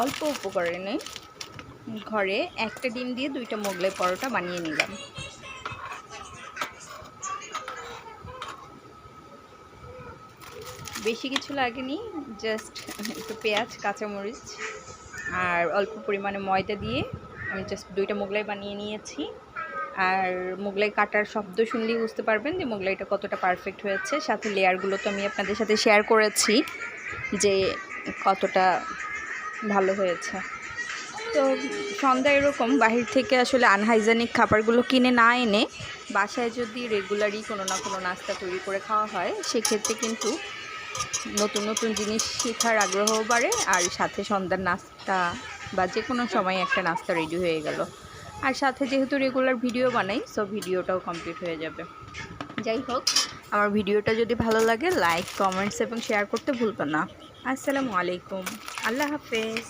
অল্প উপকরণে ঘরে একটা ডিম দিয়ে দুইটা মোগলাই পরোটা বানিয়ে নিলাম। বেশি কিছু লাগেনি জাস্ট একটু পেঁয়াজ, কাঁচামরিচ, আর অল্প পরিমাণে ময়দা দিয়ে আমি জাস্ট দুইটা মোগলাই বানিয়ে নিয়েছি। আর মোগলাই কাটার শব্দ শুনলেই বুঝতে পারবেন যে মোগলাইটা কতটা পারফেক্ট হয়েছে। সাথে লেয়ারগুলো তো আমি আপনাদের সাথে শেয়ার করেছি যে কতটা ভালো হয়েছে। তো সন্ধ্যা এরকম, বাহির থেকে আসলে আনহাইজেনিক খাবারগুলো কিনে না এনে বাসায় যদি রেগুলারই কোনো না কোনো নাস্তা তৈরি করে খাওয়া হয়, সেক্ষেত্রে কিন্তু নতুন নতুন জিনিস শেখার আগ্রহ বাড়ে আর সাথে সন্ধ্যার নাস্তা বা যে কোনো সময় একটা নাস্তা রেডি হয়ে গেল। আর সাথে যেহেতু রেগুলার ভিডিও বানাই সো ভিডিওটাও কমপ্লিট হয়ে যাবে। যাই হোক, আমার ভিডিওটা যদি ভালো লাগে লাইক কমেন্টস এবং শেয়ার করতে ভুলবেন না। আসসালামু আলাইকুম। আল্লাহ হাফেজ।